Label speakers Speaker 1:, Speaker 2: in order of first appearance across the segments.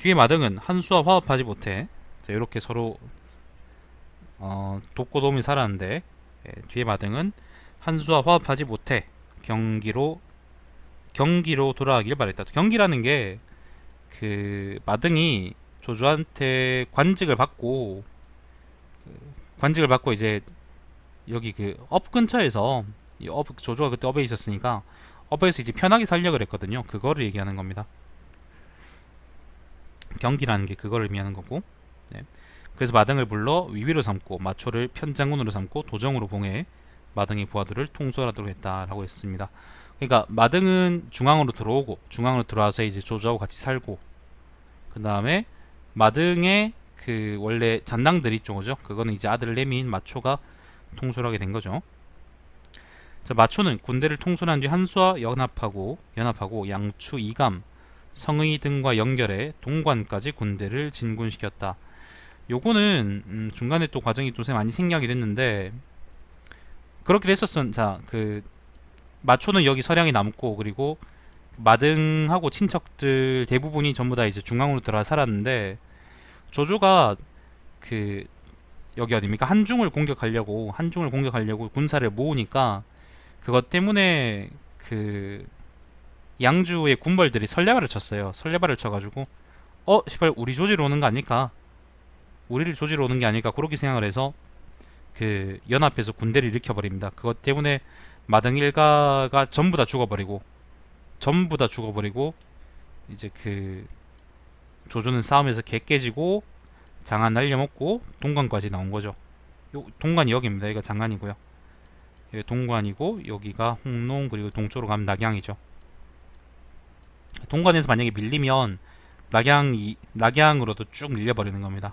Speaker 1: 뒤에 마등은 한수와 화합하지 못해 자, 이렇게 서로 어, 돕고 도움이 살았는데 예, 뒤에 마등은 한수와 화합하지 못해 경기로 경기로 돌아가길 바랬다. 경기라는 게 그 마등이 조조한테 관직을 받고 그 관직을 받고 이제 여기 그 업 근처에서 이 업, 조조가 그때 업에 있었으니까 업에서 이제 편하게 살려 그랬거든요. 그거를 얘기하는 겁니다. 경기라는 게 그거를 의미하는 거고. 네. 그래서 마등을 불러 위비로 삼고 마초를 편장군으로 삼고 도정으로 봉해 마등의 부하들을 통솔하도록 했다라고 했습니다. 그러니까 마등은 중앙으로 들어오고 중앙으로 들어와서 이제 조조하고 같이 살고 그 다음에 마등의 그 원래 잔당들이 있죠, 그죠? 그거는 이제 아들 레미인 마초가 통솔하게 된 거죠. 자, 마초는 군대를 통솔한 뒤 한수와 연합하고 연합하고 양추, 이감, 성의 등과 연결해 동관까지 군대를 진군시켰다. 요거는 음, 중간에 또 과정이 좀 많이 생략이 됐는데 그렇게 됐었은 자그 마초는 여기 서량이 남고 그리고 마등하고 친척들 대부분이 전부 다 이제 중앙으로 들어가 살았는데 조조가 그 여기 어딥니까 한중을 공격하려고 한중을 공격하려고 군사를 모으니까 그것 때문에 그 양주의 군벌들이 설레발을 쳤어요. 설레발을 쳐가지고 어 시발 우리 조지로 오는 거 아닐까? 우리를 조지로 오는 게 아닐까? 그렇게 생각을 해서 그 연합해서 군대를 일으켜 버립니다. 그것 때문에 마등 일가가 전부 다 죽어버리고 전부 다 죽어버리고 이제 그 조조는 싸움에서 개 깨지고 장안 날려먹고 동관까지 나온 거죠. 요 동관이 여기입니다. 여기가 장안이고요. 여기 동관이고 여기가 홍농 그리고 동쪽으로 가면 낙양이죠. 동관에서 만약에 밀리면 낙양 이 낙양으로도 쭉 밀려버리는 겁니다.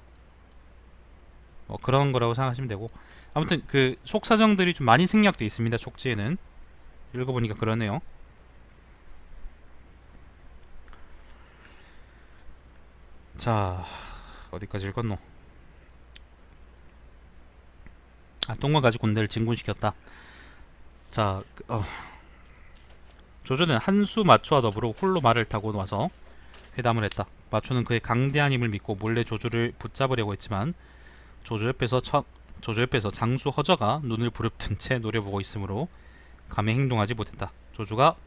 Speaker 1: 뭐 그런 거라고 생각하시면 되고 아무튼 그 속사정들이 좀 많이 생략돼 있습니다. 촉지에는 읽어보니까 그러네요. 자 어디까지 읽었노? 아 동관까지 군대를 진군시켰다. 자 그, 어. 조조는 한 수 마초와 더불어 홀로 말을 타고 와서 회담을 했다. 마초는 그의 강대한 힘을 믿고 몰래 조조를 붙잡으려고 했지만 조조 옆에서 첫 조조 옆에서 장수 허저가 눈을 부릅뜬 채 노려보고 있으므로 감히 행동하지 못했다. 조조가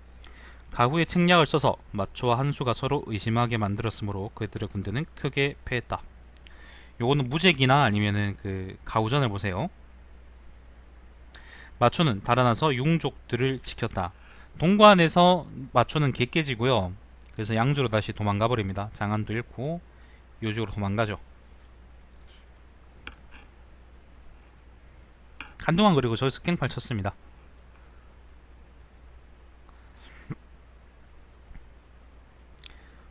Speaker 1: 가후의 책략을 써서 마초와 한수가 서로 의심하게 만들었으므로 그들의 군대는 크게 패했다. 요거는 무적이나 아니면은 그 가후전을 보세요. 마초는 달아나서 융족들을 지켰다. 동관에서 마초는 개 깨지고요. 그래서 양주로 다시 도망가 버립니다. 장안도 잃고 요쪽으로 도망가죠. 한동안 그리고 저기서 깽팔 쳤습니다.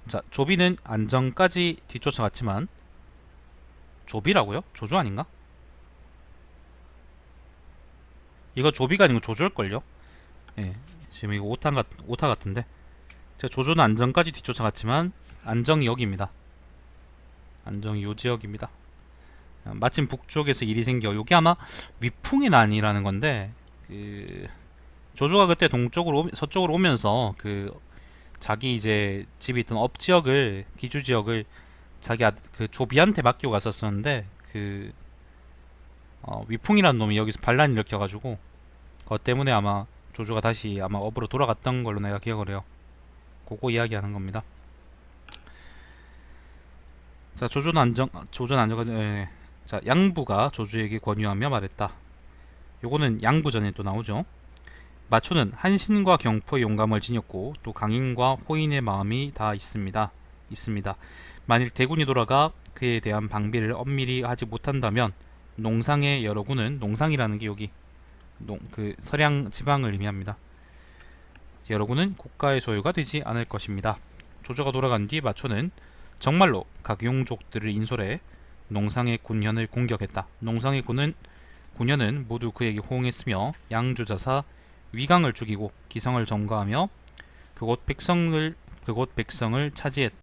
Speaker 1: 자, 조비는 안정까지 뒤쫓아갔지만 조비라고요? 조조 아닌가? 이거 조비가 아니고 조조일걸요? 예, 지금 이거 오타, 같, 오타 같은데 제가 조조는 안정까지 뒤쫓아갔지만 안정이 여기입니다. 안정이 요 지역입니다. 아, 마침 북쪽에서 일이 생겨 요게 아마 위풍의 난이라는 건데 그 조조가 그때 동쪽으로 오- 서쪽으로 오면서 그 자기 이제 집이 있던 업 지역을 기주 지역을 자기 아, 그 조비한테 맡기고 갔었었는데 그 어, 위풍이라는 놈이 여기서 반란 일으켜가지고 그것 때문에 아마 조조가 다시 아마 업으로 돌아갔던 걸로 내가 기억을 해요. 그거 이야기하는 겁니다. 자 조조는 안정 조조는 안정 예. 자 양부가 조조에게 권유하며 말했다. 요거는 양부전에 또 나오죠. 마초는 한신과 경포의 용감을 지녔고 또 강인과 호인의 마음이 다 있습니다. 있습니다. 만일 대군이 돌아가 그에 대한 방비를 엄밀히 하지 못한다면 농상의 여러 군은 농상이라는 게 여기 농, 그 서량 지방을 의미합니다. 여러 군은 국가의 소유가 되지 않을 것입니다. 조조가 돌아간 뒤 마초는 정말로 각 용족들을 인솔해 농상의 군현을 공격했다. 농상의 군은 군현은 모두 그에게 호응했으며 양주자사 위강을 죽이고 기성을 점거하며 그곳 백성을 그곳 백성을 차지했